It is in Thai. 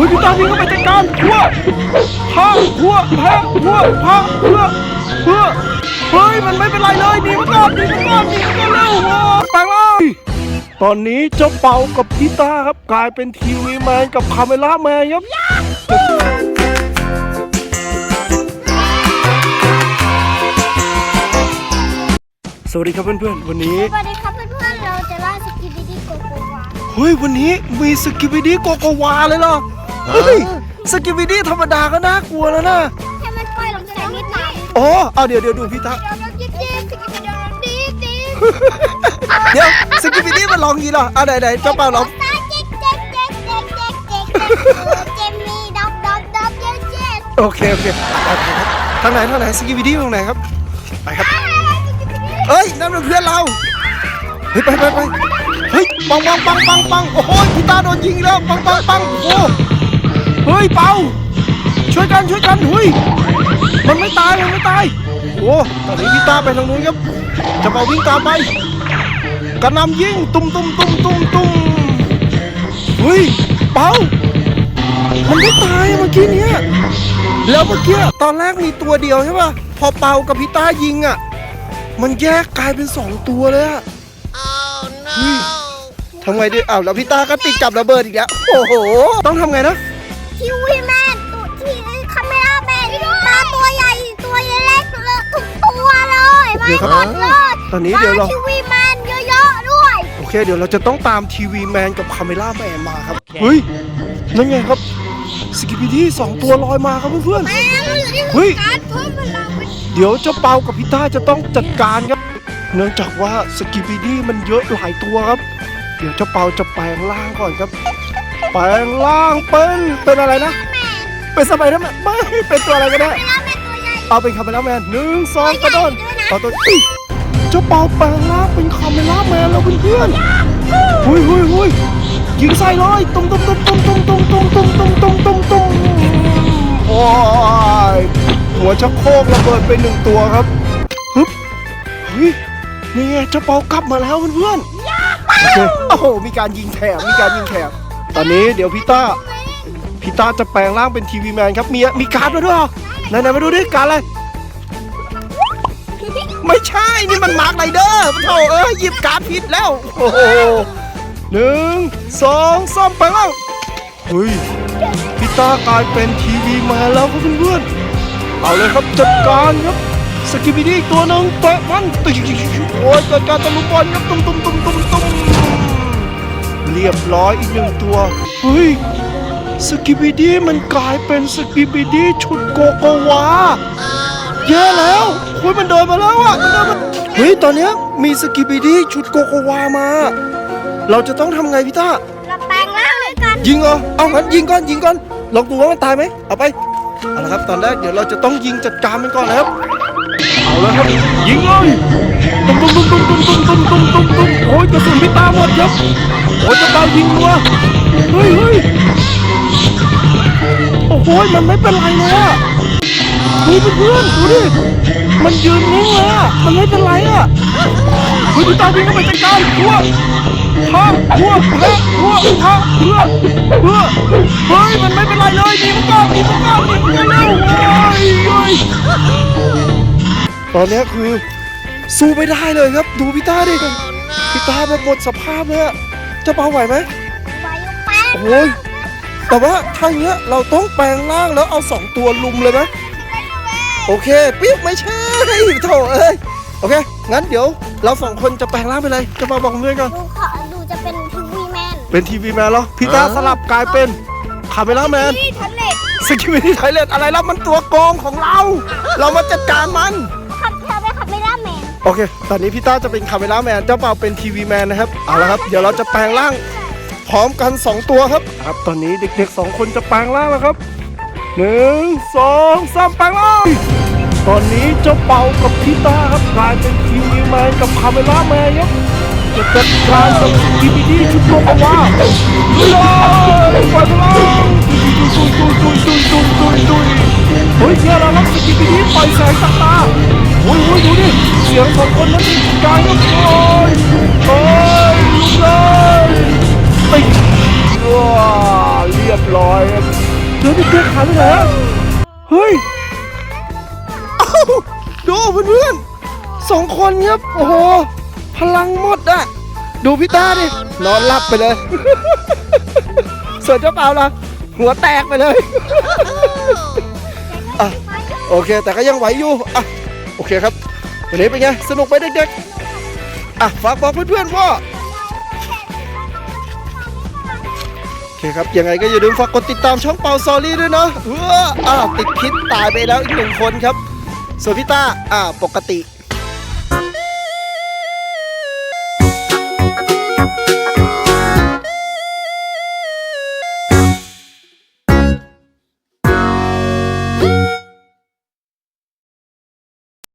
ฮ้ยพี่ตาวิ่งเข้าไปจัดการหัวพาหัวแพ้หัวพาเพื่อเพื่อเฮ้ยมันไม่เป็นไรเลยหนีมาก่อนหนีมาก่อนหนีมาก่อนเร็วโอ้แปลงร่างตอนนี้เจ้าเป่ากับพี่ตาครับกลายเป็นทีวีแมนกับคาเมล่าแมนครับสวัสดีครับเพื่อนๆวันนี้สวัสดีครับเพื่อนๆเราจะล่าสกิบิดี้โกโกวาเฮ้ยวันนี้มีสกิบิดี้โกโกวาเลยเหรอ เฮ้ยสกิบิดี้ธรรมดาก็น่ากลัวแล้วนะแค่มันปล่อยลงแสงนิดหน่อยอ๋อเอาเดี๋ยวเดี๋ยวดูพี่ตาเดี๋ยวเราจิ๊บจิ๊บสกิบิดี้ดีดีเดี๋ยวสกิบิดี้มันร้องงี้เหรอเอาไหนไหนเจ้าเป่าร้องตาเจ๊กเจ๊กเจ๊กเจ๊กเจ๊กเจ๊กเจมี่ดับดับดับเจ๊กเจ๊กโอเคโอเคโอเคครับทางไหนทางไหนสกิบิดี้ทางไหนครับ ไปครับ เอ้ยนั่นเป็นเพื่อนเรา เฮ้ยไปไปไปเฮ้ยปังปังปังปังปังโอ้โหพี่ตาโดนยิงแล้วปังปังปังโอ้ เฮ้ยเป่าช่วยกันช่วยกันเฮ้ยมันไม่ตายมันไม่ตายโอ้ตอนนี้พี่ตาไปทางนู้นครับจะเป่าวิ่งตามไปกระหนำยิงตุ้มตุ้มตุ้มตุ้มตุ้มเฮ้ยเป่ามันไม่ตายอะเมื่อกี้เนี้ยแล้วเมื่อกี้ตอนแรกมีตัวเดียวใช่ป่ะพอเป่ากับพี่ต้ายิงอะ มันแยกกลายเป็นสองตัวเลยอะเฮ้ยทำไงดีอ้าวแล้วพี่ต้าก็ติดกับระเบิดอีกแล้วโอ้โห ต้องทำไงนะ ทีวีแมนตัวที่คาเมล่าแมนตาตัวใหญ่ตัวเล็กเลยทุกตัวเลยไม่เดี๋ยวครับหมดเลยตอนนี้เดี๋ยวเราทีวีแมนเยอะๆด้วย โอเค เดี๋ยวเราจะต้องตามทีวีแมนกับคาเมล่าแมนมาครับ เฮ้ย นั่นไงครับ สกิปปี้ดี้สองตัวลอยมาครับเพื่อนแมนเราอยู่ที่เฮ้ยการเพิ่มพลังเป็นๆเดี๋ยวเจ้าเปากับพี่ต้าจะต้องจัดการครับ เนื่องจากว่าสกิปปี้ดี้มันเยอะหลายตัวครับ เดี๋ยวเจ้าเปาจะแปลงร่างก่อนครับ แปลงร่างเป็นเป็นอะไรนะ เป็นสไปเดอร์แมนไม่เป็นตัวอะไรก็ได้คาเมล่าแมนตัวใหญ่เอาเป็นคาเมล่าแมนหนึ่งสองกระโดดด้วยนะเอาตัวอีเจ้าเปาแปลงร่างเป็นคาเมล่าแมนแล้วเพื่อนๆหุยหุยหุยยิงใส่เลยตุ้มตุ้มตุ้มตุ้มตุ้มตุ้มตุ้มตุ้มตุ้มตุ้มตุ้มตุ้มโอ้ยหัวชักโครกระเบิดไปหนึ่งตัวครับฮึบเฮ้ยนี่ไงเจ้าเปากลับมาแล้วเพื่อนๆโอเคโอ้โหมีการยิงแถมมีการยิงแถม ตอนนี้เดี๋ยวพี่ต้าพี่ตาจะแปลงร่างเป็นทีวีแมนครับ มีมีการ์ดมาด้วยเหรอไหนๆมาดูดิการ์ดอะไร ไม่ใช่นี่มันมาร์คไรเดอร์โถเอ้ยหยิบการ์ดผิดแล้ว โอ้โหหนึ่งสองสามไปแล้วเฮ้ยพี่ตากลายเป็นทีวีแมนแล้วครับเพื่อนๆเอาเลยครับจัดการครับสกิบิดี้ตัวหนึ่งเตะมันติ๊กโอ้ยเกิดการตะลุมบอลครับตุ้มตุ้มตุ้มตุ้มตุ้ม รียบร้อยอีกหนึ่งตัว เฮ้ย สกิบิดี้มันกลายเป็นสกิบิดี้ชุดโกโกวาแย่แล้วคุยมันเดินมาแล้วอะมันเดินมาเฮ้ย ตอนเนี้ยมีสกิบิดี้ชุดโกโกวามา เราจะต้องทำไงพี่ต้า เราแปลงร่างเลยกัน ยิงเหรอเอางั้นยิงก่อนยิงก่อน ลองดูว่ามันตายไหม เอาไป เอาละครับ ตอนแรกเดี๋ยวเราจะต้องยิงจัดการมันก่อนนะครับ เอาแล้วครับ ยิงเลย ตุ้มตุ้มตุ้มตุ้มตุ้มตุ้มตุ้มตุ้มตุ้มตุ้มโอ้ยกระสุนพี่ตาหมดครับโอ้ยจะตายยิงรัวเฮ้ยเฮ้ยโอ้โหมันไม่เป็นไรเลยอะนี่เพื่อนดูดิมันยืนนิ่งเลยอะมันไม่เป็นไรอะเฮ้ยพี่ตาวิ่งเข้าไปจัดการหัวพาหัวแพ้หัวพาเพื่อเพื่อเฮ้ยมันไม่เป็นไรเลยหนีมันก่อนหนีมันก่อนหนีมันก่อนเร็วเฮ้ยเฮ้ยตอนเนี้ยคือ สู้ไม่ได้เลยครับ ดูพี่ตาดิพี่ตาแบบหมดสภาพเลยอะจะเบาไหวไหมไฟแป้งโอ้ยแต่ว่าถ้าอย่างเงี้ยเราต้องแปลงร่างแล้วเอาสองตัวลุมเลยไหมโอเคปิ๊บไม่ใช่โถเอ้ยโอเค งั้นเดี๋ยวเราสองคนจะแปลงร่างเป็นอะไรจะมาบอกเพื่อนก่อนดูขอดูจะเป็นทีวีแมนเป็นทีวีแมนเหรอพี่ตาสลับกลายเป็นคาเมล่าแมนนี่ทันเล็ตสกิมินี่ไทยเลนอะไรแล้วมันตัวโกงของเรา เรามาจัดการมันขับเธอไปขับไม่ได้แมน โอเค ตอนนี้พี่ต้าจะเป็นคาเมล่าแมน เจ้าเปาเป็นทีวีแมนนะครับ เอาละครับ เดี๋ยวเราจะแปลงร่างพร้อมกัน 2 ตัวครับ ครับ ตอนนี้เด็กๆ 2 คนจะแปลงร่างแล้วครับหนึ่งสองสามแปลงร่างตอนนี้เจ้าเปากับพี่ต้าครับกลายเป็นทีวีแมนกับคาเมล่าแมนครับจะจัดการกับทีวีดีชุดโลกอวาเลยไปพลังตุยตุยตุยตุยตุยตุยตุยเฮ้ยเนี่ยเรารับสกิปปี้ปล่อยแสงตา คนนั้นมีการก็โอ้ยโอ้ยลุกเลยติดว้าเรียบร้อยอยเดี๋ยวเด็กๆหายไปไหนอะเฮ้ยเอ้าดูเพื่อนๆสองคนครับ โอ้โห พลังหมดอะดูพี่ตาดิ นอนหลับไปเลย ส่วนเจ้าเปล่าล่ะ หัวแตกไปเลยอะโอเค แต่ก็ยังไหวอยู่อะโอเคครับ วันนี้เป็นไง สนุกไหมเด็กๆ อะ ฝากบอกเพื่อนๆว่าโอเคครับ ยังไงก็อย่าลืมฝากกดติดตามช่องเปาซอรี่ด้วยเนาะเอออ่าติดพิษตายไปแล้วอีกหนึ่งคนครับส่วนพี่ต้าอ่าปกติ